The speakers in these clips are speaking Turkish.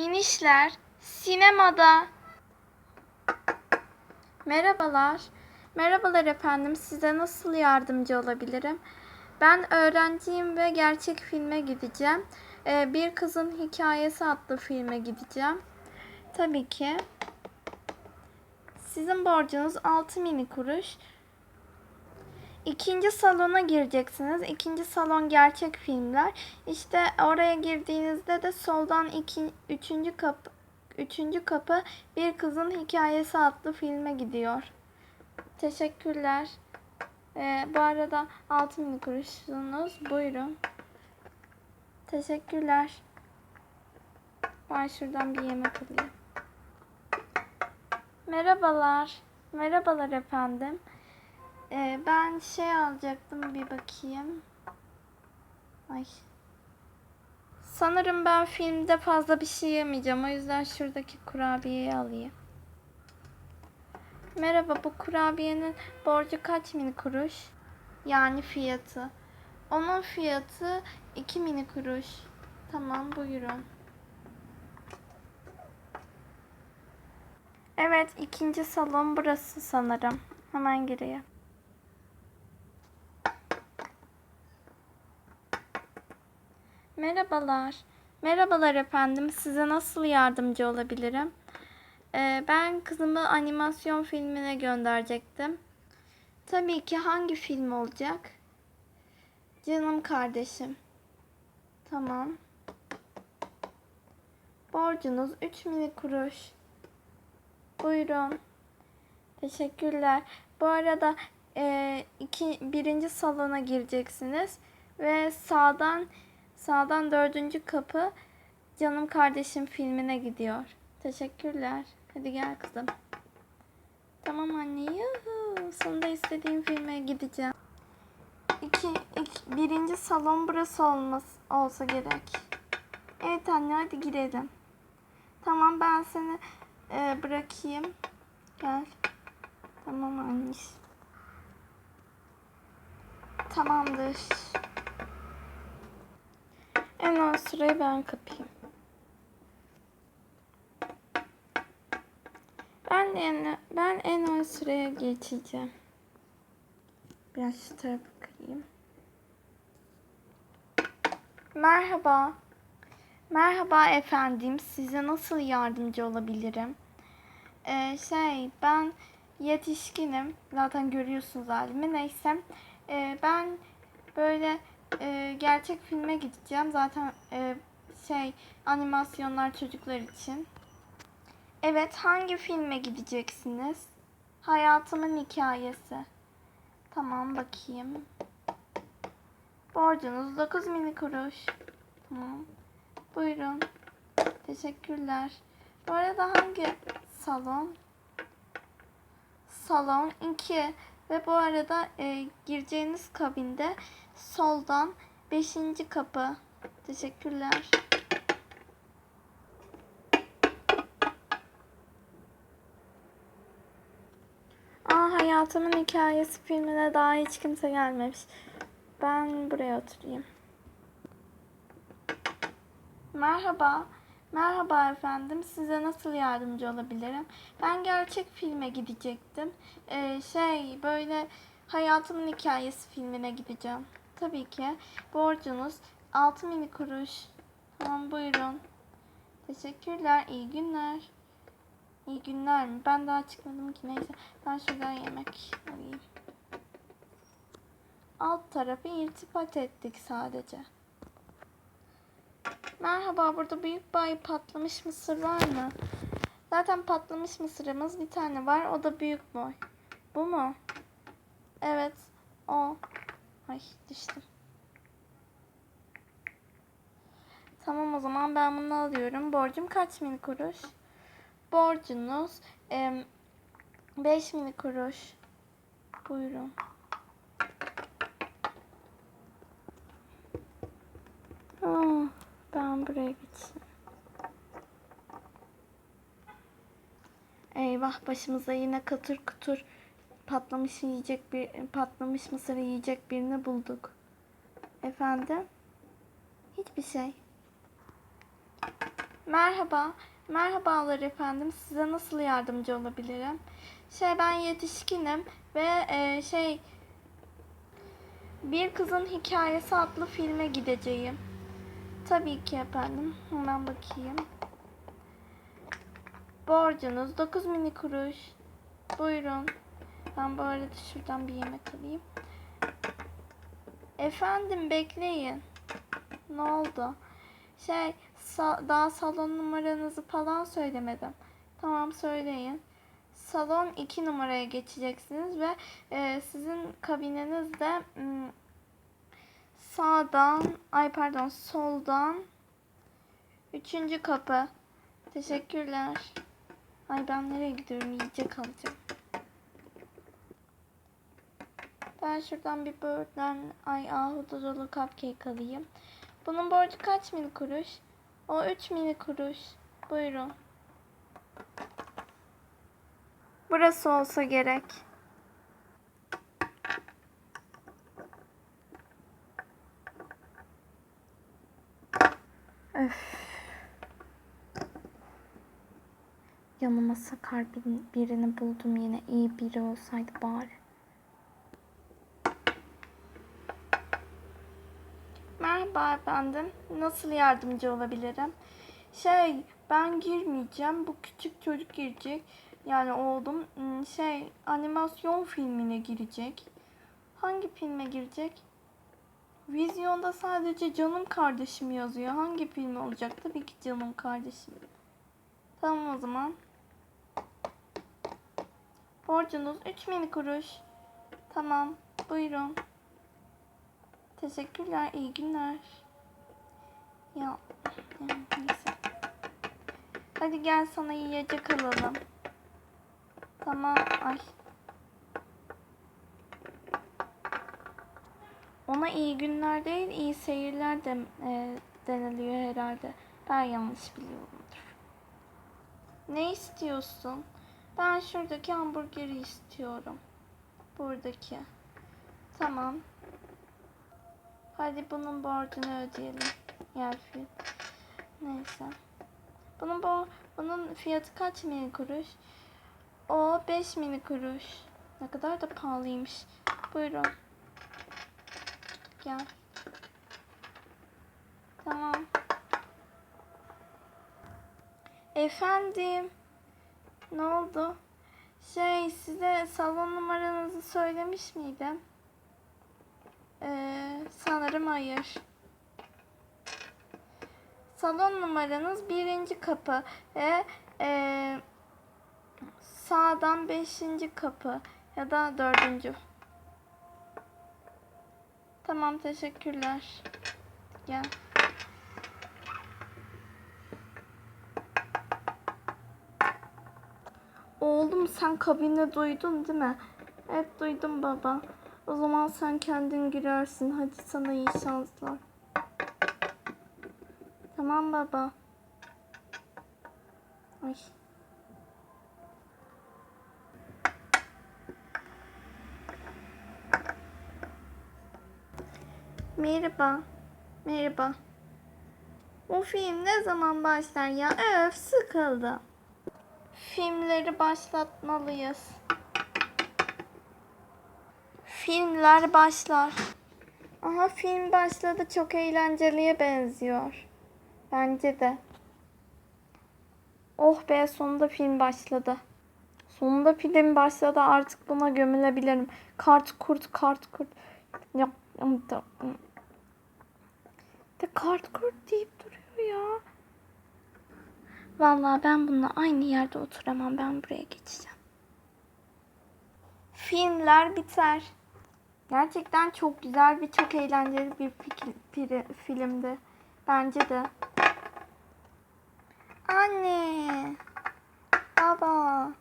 Minişler sinemada. Merhabalar. Merhabalar efendim. Size nasıl yardımcı olabilirim? Ben öğrenciyim ve gerçek filme gideceğim. Ee, Bir Kızın Hikayesi adlı filme gideceğim. Tabii ki. Sizin borcunuz 6 mini kuruş. İkinci salona gireceksiniz. İkinci salon gerçek filmler. İşte oraya girdiğinizde de soldan iki, üçüncü kapı üçüncü kapı Bir Kızın Hikayesi adlı filme gidiyor. Teşekkürler. Ee, bu arada 6 mini kuruşunuz. Buyurun. Teşekkürler. Ben şuradan bir yemek alayım. Merhabalar. Merhabalar efendim. Ee, ben şey alacaktım bir bakayım. Ay. Sanırım ben filmde fazla bir şey yemeyeceğim. O yüzden şuradaki kurabiyeyi alayım. Merhaba bu kurabiyenin borcu kaç mini kuruş? Yani fiyatı. Onun fiyatı 2 mini kuruş. Tamam buyurun. Evet ikinci salon burası sanırım. Hemen gireyim. Merhabalar. Merhabalar efendim. Size nasıl yardımcı olabilirim? Ee, ben kızımı animasyon filmine gönderecektim. Tabii ki hangi film olacak? Canım kardeşim. Tamam. Borcunuz 3 mini kuruş. Buyurun. Teşekkürler. Bu arada e, iki, birinci salona gireceksiniz ve sağdan sağdan dördüncü kapı Canım Kardeşim filmine gidiyor. Teşekkürler. Hadi gel kızım. Tamam anne. Yuhu. Sonunda istediğim filme gideceğim. İki, iki, birinci salon burası olmaz, olsa gerek. Evet anne hadi girelim. Tamam ben seni e, bırakayım. Gel. Tamam anne. Tamamdır. En ön sırayı ben kapayım. Ben en, ben en ön sıraya geçeceğim. Biraz şu tarafa kayayım. Merhaba. Merhaba efendim. Size nasıl yardımcı olabilirim? Ee, şey ben yetişkinim. Zaten görüyorsunuz halimi. Neyse. Ee, ben böyle e, gerçek filme gideceğim. Zaten e, şey animasyonlar çocuklar için. Evet hangi filme gideceksiniz? Hayatımın hikayesi. Tamam bakayım. Borcunuz 9 mini kuruş. Tamam. Buyurun. Teşekkürler. Bu arada hangi salon? Salon 2 ve bu arada e, gireceğiniz kabinde soldan 5. kapı. Teşekkürler. Aa hayatımın hikayesi filmine daha hiç kimse gelmemiş. Ben buraya oturayım. Merhaba. Merhaba efendim. Size nasıl yardımcı olabilirim? Ben gerçek filme gidecektim. Ee, şey böyle hayatımın hikayesi filmine gideceğim. Tabii ki. Borcunuz 6 mini kuruş. Tamam buyurun. Teşekkürler. İyi günler. İyi günler mi? Ben daha çıkmadım ki. Neyse. Ben şuradan yemek alayım. Alt tarafı irtibat ettik sadece. Merhaba burada büyük bay patlamış mısır var mı? Zaten patlamış mısırımız bir tane var. O da büyük boy. Bu mu? Evet. O. Ay düştüm. Tamam o zaman ben bunu alıyorum. Borcum kaç mini kuruş? Borcunuz 5 mini kuruş. Buyurun. Aa, ben buraya geçeyim. Eyvah başımıza yine katır kutur patlamış yiyecek bir patlamış mısır yiyecek birini bulduk. Efendim? Hiçbir şey. Merhaba. Merhabalar efendim. Size nasıl yardımcı olabilirim? Şey ben yetişkinim ve e, şey Bir Kızın Hikayesi adlı filme gideceğim. Tabii ki efendim. Hemen bakayım. Borcunuz 9 mini kuruş. Buyurun. Ben bu arada şuradan bir yemek alayım. Efendim bekleyin. Ne oldu? Şey sa- daha salon numaranızı falan söylemedim. Tamam söyleyin. Salon 2 numaraya geçeceksiniz ve e, sizin kabineniz de sağdan ay pardon soldan üçüncü kapı. Teşekkürler. Ay ben nereye gidiyorum? Yiyecek alacağım. Ben şuradan bir böğürtlen ay ahududulu cupcake alayım. Bunun borcu kaç mini kuruş? O 3 mini kuruş. Buyurun. Burası olsa gerek. Öf. Yanıma sakar bir- birini buldum yine. iyi biri olsaydı bari. Merhaba efendim. Nasıl yardımcı olabilirim? Şey, ben girmeyeceğim. Bu küçük çocuk girecek. Yani oğlum hmm, şey animasyon filmine girecek. Hangi filme girecek? Vizyonda sadece canım kardeşim yazıyor. Hangi film olacak? Tabii ki canım kardeşim. Tamam o zaman. Borcunuz 3 mini kuruş. Tamam. Buyurun. Teşekkürler. iyi günler. Ya, yani neyse. Hadi gel sana yiyecek alalım. Tamam. Ay. Ona iyi günler değil, iyi seyirler de e, deniliyor herhalde. Ben yanlış biliyorumdur. Ne istiyorsun? Ben şuradaki hamburgeri istiyorum. Buradaki. Tamam. Hadi bunun borcunu ödeyelim. Yer fiyat. Neyse. Bunun bo bunun fiyatı kaç mini kuruş? O 5 mini kuruş. Ne kadar da pahalıymış. Buyurun. Gel. Tamam. Efendim. Ne oldu? Şey size salon numaranızı söylemiş miydim? Ee, sanırım hayır. Salon numaranız birinci kapı ve ee, sağdan beşinci kapı ya da dördüncü. Tamam teşekkürler. Gel. Oğlum sen kabini duydun değil mi? Evet duydum baba. O zaman sen kendin girersin. Hadi sana iyi şanslar. Tamam baba. Ay. Merhaba. Merhaba. Bu film ne zaman başlar ya? Öf sıkıldım. Filmleri başlatmalıyız. Filmler başlar. Aha film başladı. Çok eğlenceliye benziyor. Bence de. Oh be sonunda film başladı. Sonunda film başladı. Artık buna gömülebilirim. Kart kurt kart kurt. Da de kart kurt deyip duruyor ya. Vallahi ben bununla aynı yerde oturamam. Ben buraya geçeceğim. Filmler biter. Gerçekten çok güzel bir, çok eğlenceli bir fikir, filmdi. Bence de. Anne. Baba.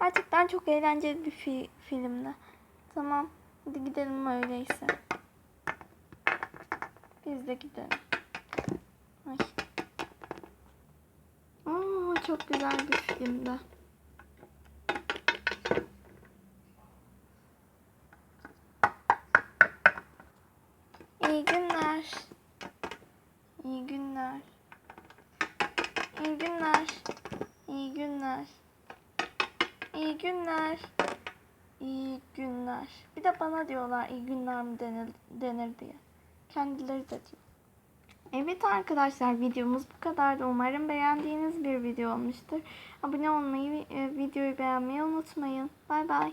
Gerçekten çok eğlenceli bir fi- filmdi. Tamam. Hadi gidelim öyleyse. Biz de gidelim. Ay. Oo, çok güzel bir filmdi. İyi günler. İyi günler. İyi günler. İyi günler. İyi günler. İyi günler. Bir de bana diyorlar iyi günler mi denir, denir diye. Kendileri de diyor. Evet arkadaşlar videomuz bu kadardı. Umarım beğendiğiniz bir video olmuştur. Abone olmayı, e, videoyu beğenmeyi unutmayın. Bay bay.